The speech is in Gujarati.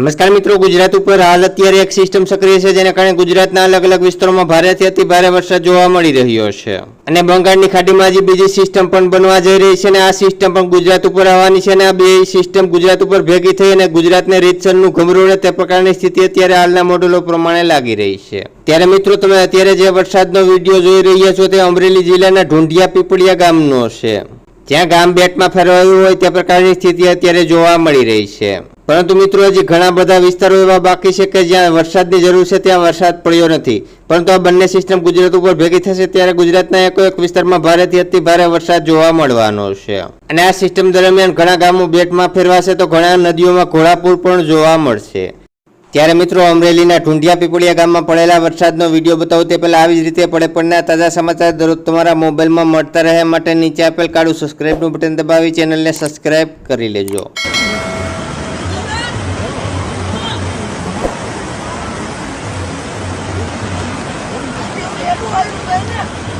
નમસ્કાર મિત્રો, ગુજરાત ઉપર હાલ અત્યારે એક સિસ્ટમ સક્રિય છે, જેને કારણે ગુજરાતના અલગ અલગ વિસ્તારોમાં ભારેથી અતિ ભારે વરસાદ જોવા મળી રહ્યો છે. અને બંગાળની ખાડીમાં હજી બીજી સિસ્ટમ પણ બનવા જઈ રહી છે અને આ સિસ્ટમ પણ ગુજરાત ઉપર આવવાની છે અને આ બે સિસ્ટમ ગુજરાત ઉપર ભેગી થઈ અને ગુજરાતને રીતસરનું ઘમરોળે તે પ્રકારની સ્થિતિ અત્યારે હાલના મોડેલો પ્રમાણે લાગી રહી છે. ત્યારે મિત્રો, તમે અત્યારે જે વરસાદનો વીડિયો જોઈ રહ્યા છો તે અમરેલી જિલ્લાના ઢુંઢિયા પીપળિયા ગામનો છે. જ્યાં ગામ બેટમાં ફેરવાયું હોય તે પ્રકારની સ્થિતિ અત્યારે જોવા મળી રહી છે. પરંતુ મિત્રો, હજી ઘણા બધા વિસ્તારો એવા બાકી છે કે જ્યાં વરસાદની જરૂર છે, ત્યાં વરસાદ પડ્યો નથી. પરંતુ આ બંને સિસ્ટમ ગુજરાત ઉપર ભેગી થશે, ત્યારે ગુજરાતના એકો એક વિસ્તારમાં ભારેથી અતિ ભારે વરસાદ જોવા મળવાનો છે. અને આ સિસ્ટમ દરમિયાન ઘણા ગામો બેટમાં ફેરવાશે તો ઘણા નદીઓમાં ઘોડાપૂર પણ જોવા મળશે. ત્યારે મિત્રો, અમરેલીના ઢુંઢિયા પીપળિયા ગામમાં પડેલા વરસાદનો વીડિયો બતાવો, તે પહેલાં આવી જ રીતે પડે પડના તાજા સમાચાર દરરોજ તમારા મોબાઈલમાં મળતા રહે. માટે નીચે આપેલ કાળું સબસ્ક્રાઇબનું બટન દબાવી ચેનલને સબસ્ક્રાઇબ કરી લેજો. ya,